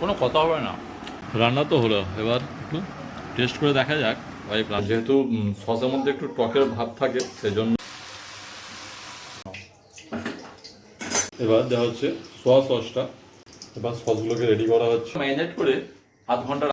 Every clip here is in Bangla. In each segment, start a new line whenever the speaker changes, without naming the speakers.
কোনো কথা হবে না। রান্না তো হলো এবার একটু টেস্ট করে দেখা যাক ভাই যেহেতু সসের মধ্যে একটু টকের ভাব থাকে সেজন্য। এবার দেওয়া হচ্ছে সোয়া সসটা এবার সসগুলোকে রেডি করা হচ্ছে। ম্যারিনেট করে আধ ঘণ্টা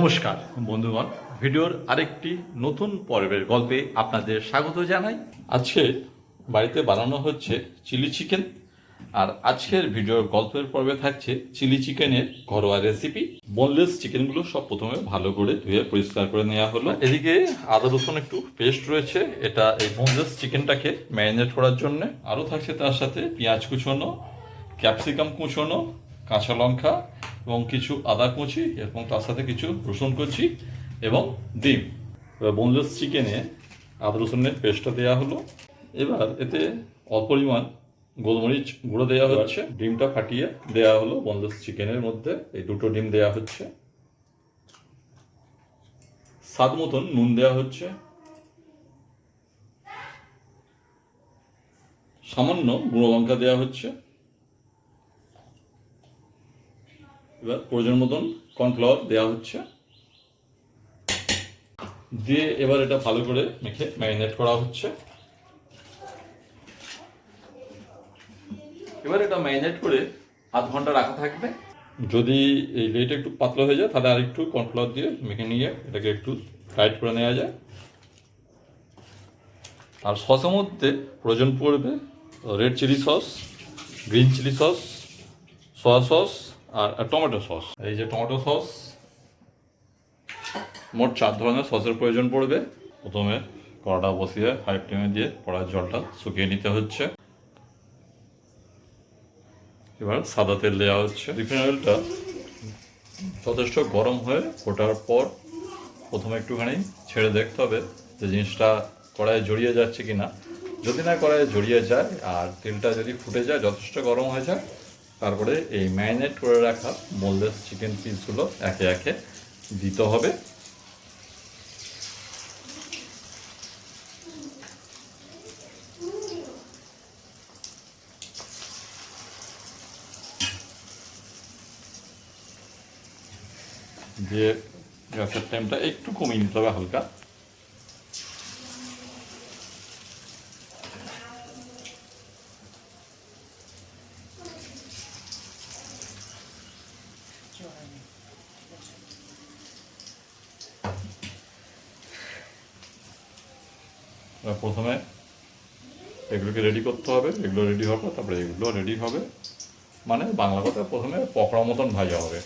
নমস্কার, বন্ধুগণ। ভিডিওর আরেকটি নতুন পর্বের গল্পে আপনাদের স্বাগত জানাই। আজকে বাড়িতে বানানো হচ্ছে চিলি চিকেন, আর আজকের ভিডিওর গল্পের পর্বে থাকছে চিলি চিকেনের ঘরোয়া রেসিপি বোনলেস চিকেনগুলো সব প্রথমে ভালো করে ধুয়ে পরিষ্কার করে নেওয়া হলো। এদিকে আদা, রসুন একটু পেস্ট রয়েছে। এটা এই বোনলেস চিকেনটাকে ম্যারিনেট করার জন্য। আরও থাকছে তার সাথে পেঁয়াজ কুচোনো ক্যাপসিকাম কুচোনো, কাঁচা লঙ্কা এবং কিছু আদা কুচি এবং তার সাথে কিছু রসুন কুচি এবং ডিম। বোনলেস চিকেনে আদা রসুনের পেস্টটা দেওয়া হলো। এবার এতে অপরিমাণ গোলমরিচ গুঁড়ো দেওয়া হচ্ছে। ডিমটা ফাটিয়ে দেওয়া হলো বোনলেস চিকেনের মধ্যে। এই দুটো ডিম দেওয়া হচ্ছে। স্বাদ মতন নুন দেওয়া হচ্ছে। সামান্য গুঁড়ো লঙ্কা দেওয়া হচ্ছে। এবার প্রয়োজন মতন কর্নফ্লাওয়ার দেওয়া হচ্ছে। দিয়ে এবার এটা ভালো করে মেখে ম্যারিনেট করা হচ্ছে। এবার এটা ম্যারিনেট করে আধ ঘণ্টা রাখা থাকবে। যদি এই লেটা একটু পাতলা হয়ে যায় তাহলে আর একটু কর্নফ্লাওয়ার দিয়ে মেখে নিয়ে এটাকে একটু টাইট করে নেওয়া যায়। আর সসের মধ্যে প্রয়োজন পড়বে red chilli sauce green chilli sauce soya sauce আর টমেটো সস এই যে টমেটো সস মোট চার ধরনের সসের প্রয়োজন পড়বে। প্রথমে কড়াটা বসিয়ে হাই ফ্লেমে দিয়ে কড়ার জলটা শুকিয়ে নিতে হচ্ছে। এবার সাদা তেল দেওয়া হচ্ছে। রিফাইন অয়েলটা যথেষ্ট গরম হয়ে ফোটার পর প্রথমে একটুখানি ছেড়ে দেখতে হবে যে জিনিসটা কড়াইয়ে জড়িয়ে যাচ্ছে কি না যদি না কড়াইয়ে জড়িয়ে যায় আর তেলটা যদি ফুটে যায়, যথেষ্ট গরম হয়ে যায় তারপরে এই ম্যারিনেট করে রাখা মোললেস চিকেন পিসগুলো একে একে দিতে হবে। দিয়ে গ্যাসের টাইমটা একটু কমিয়ে নিতে হবে হালকা। প্রথমে এগুলোকে রেডি করতে হবে, এগুলো রেডি হবে, তারপরে এগুলো রেডি হবে। মানে বাংলা কথা প্রথমে পকোড়া মতন ভাজা হবে।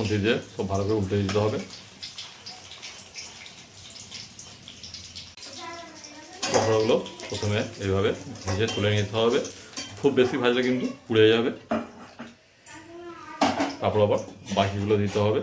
খুঁটি দিয়ে সব ভালো করে উল্টে দিতে হবে। পকোড়াগুলো প্রথমে এইভাবে ভেজে তুলে নিতে হবে। খুব বেশি ভাজলে কিন্তু পুড়ে যাবে। তারপর আবার বাকিগুলো দিতে হবে।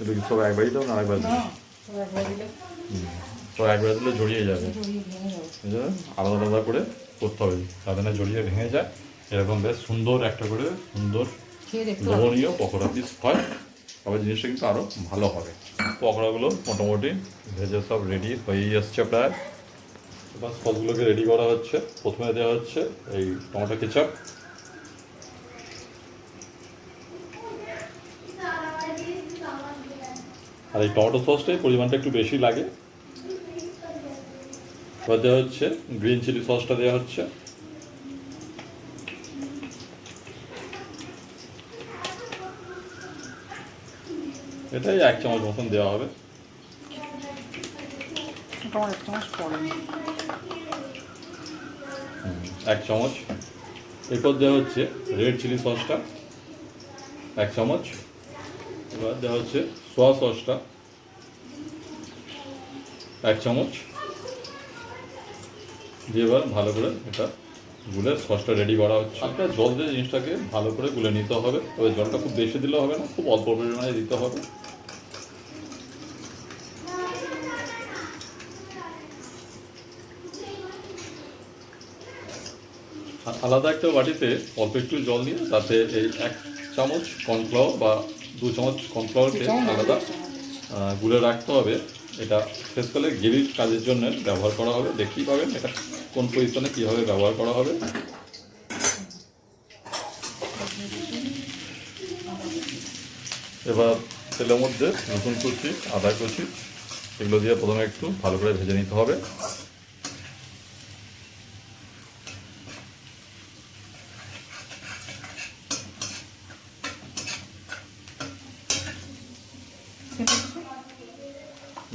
এটা কি সব একবারই দাও না আরেকবার দিলে। সব একবার দিলে জড়িয়ে যাবে। আলাদা আলাদা করে করতে হবে। তাদের না জড়িয়ে ভেঙে যায়। এরকম বেশ সুন্দর একটা করে সুন্দর লোভনীয় পকোড়া পিস হয়। তবে জিনিসটা কিন্তু আরও ভালো হবে। পকোড়াগুলো মোটামুটি ভেজে সব রেডি হয়েই এসছে প্রায়। এবার সসগুলোকে রেডি করা হচ্ছে। প্রথমে দেওয়া হচ্ছে এই টমেটো কেচাপ আর এই টমেটো সসটাই পরিমাণটা একটু বেশি লাগে। এবার দেওয়া হচ্ছে গ্রিন চিলি সসটা দেওয়া হচ্ছে। এটাই এক চামচ মতন দেওয়া হবে।
এক চামচ
এক চামচ। এরপর দেওয়া হচ্ছে রেড চিলি সসটা এক চামচ। এবার দেওয়া হচ্ছে সোয়া সসটা, এক চামচ। দিয়ে এবার ভালো করে এটা গুলে সসটা রেডি করা হচ্ছে। হালকা জল দিয়ে জিনিসটাকে ভালো করে গুলে নিতে হবে। তবে জলটা খুব বেশি দিলে হবে না, খুব অল্প পরিমাণে দিতে হবে। আলাদা একটা বাটিতে অল্প একটু জল দিয়ে তাতে এই এক চামচ কর্নফ্লাওয়ার বা দু চামচ কর্নফ্লাওয়ারকে আলাদা। গুলে রাখতে হবে। এটা স্পেশালি গ্রেভির কাজের জন্য ব্যবহার করা হবে। দেখতেই পাবেন এটা কোন পজিশনে কীভাবে ব্যবহার করা হবে। এবার তেলের মধ্যে নতুন কুচি আদা কুচি এগুলো দিয়ে প্রথমে একটু ভালো করে ভেজে নিতে হবে।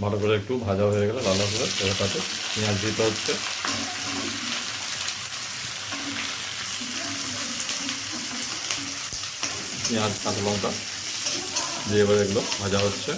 ভালো করে একটু ভাজা হয়ে গেলে ভালো করে এবার তাতে পেঁয়াজ দিতে হচ্ছে। পেঁয়াজ কাঁচা লঙ্কা দিয়ে এবার এগুলো ভাজা হচ্ছে।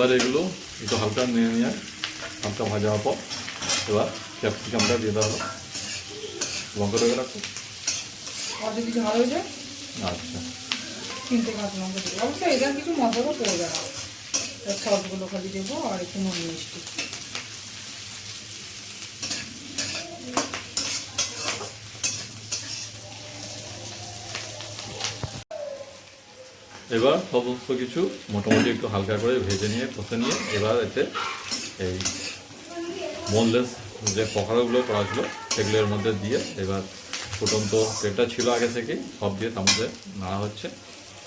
এবার এগুলো একটু হালকা নিয়ে নিয়ে হালকা ভাজা হওয়ার পর এবার ক্যাপসিকামটা দিয়ে দেওয়া হলো লঙ্কা রেখে।
রাখো হয়ে
আচ্ছা।
তিনটে কাঁচা লঙ্কা দেবো। অবশ্যই এটার কিছু মশলা পড়ে না সবগুলো খালি দেবো আর একটু নুন মিষ্টি।
এবার সমস্ত কিছু মোটামুটি একটু হালকা করে ভেজে নিয়ে, কষে নিয়ে এবার এতে এই বোনলেস যে পকোড়াগুলো করা ছিল সেগুলোর মধ্যে দিয়ে এবার ফুটন্ত তেলটা ছিল আগে থেকেই সব দিয়ে তার মধ্যে নাড়া হচ্ছে।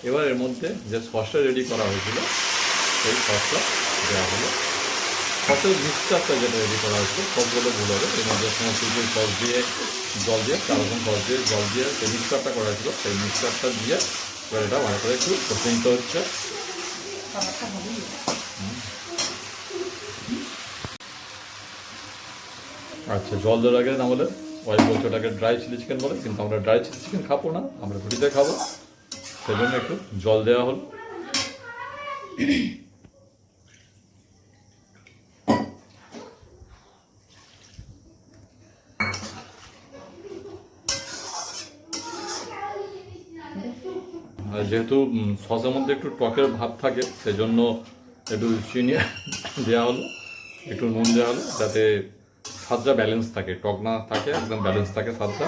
এবার এর মধ্যে যে সসটা রেডি করা হয়েছিল, সেই সসটা দেওয়া হলো। সসের মিক্সচারটা যেটা রেডি করা হয়েছিল, সবগুলো ভুল হবে। এর মধ্যে সমস্ত কিছু সস দিয়ে, জল দিয়ে, চার রকম সস দিয়ে, জল দিয়ে যে মিক্সচারটা করা হয়েছিল সেই মিক্সচারটা দিয়ে এবার এটা ভালো করে একটু কষে হচ্ছে আচ্ছা জল দেওয়ার আগে না হলে ওয়াইফ বলছে ওটাকে ড্রাই চিলি চিকেন বলে, কিন্তু আমরা ড্রাই চিলি চিকেন খাব না, আমরা রুটিতে খাব। সেজন্য একটু জল দেওয়া হলো। যেহেতু সসের মধ্যে একটু টকের ভাব থাকে, সেজন্য একটু চিনি দেওয়া হলো, একটু নুন দেওয়া হলো, যাতে স্বাদটা ব্যালেন্স থাকে, টক না থাকে, একদম ব্যালেন্স থাকে স্বাদটা।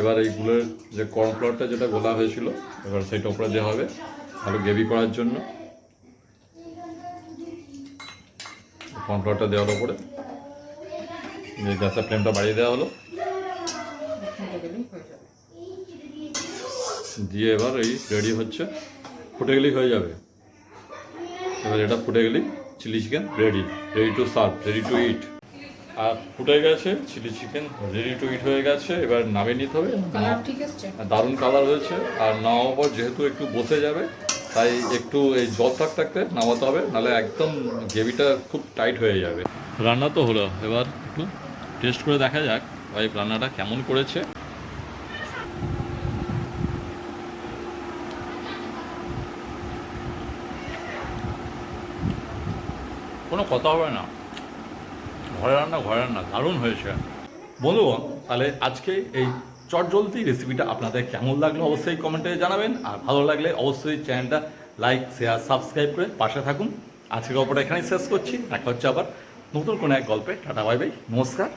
এবার এইগুলোর যে কর্নফ্লাওয়ারটা যেটা গোলা হয়েছিল, এবার সেইটা উপরে দেওয়া হবে ভালো গ্রেভি করার জন্য। কর্নফ্লাওয়ারটা দেওয়ার উপরে গ্যাসের ফ্লেমটা বাড়িয়ে দেওয়া হলো
ফুটে গেলেই হয়ে যাবে
দিয়ে এবার এই রেডি হচ্ছে। ফুটে গেলেই হয়ে যাবে। এবার এটা ফুটে গেলেই chilli chicken ready ready to serve ready to eat আর ফুটে গেছে chilli chicken ready to eat হয়ে গেছে। এবার নামিয়ে নিতে হবে। দারুণ কালার হয়েছে। আর নামাবার পর যেহেতু একটু বসে যাবে তাই একটু এই জল থাক থাকতে নামাতে হবে নাহলে একদম গ্রেভিটা খুব টাইট হয়ে যাবে। রান্না তো হলো। এবার একটু টেস্ট করে দেখা যাক ভাই রান্নাটা কেমন করেছে। কথা হবে না। ঘরে রান্না ঘরে রান্না, দারুণ হয়েছে। বন্ধুগণ তাহলে আজকে এই চটজলদি রেসিপিটা আপনাদের কেমন লাগল অবশ্যই কমেন্টে জানাবেন। আর ভালো লাগলে অবশ্যই চ্যানেলটা লাইক শেয়ার সাবস্ক্রাইব করে পাশে থাকুন। আজকে গল্পটা এখানেই শেষ করছি। দেখা হচ্ছে আবার নতুন কোনো এক গল্পে। টাটা বাই বাই নমস্কার।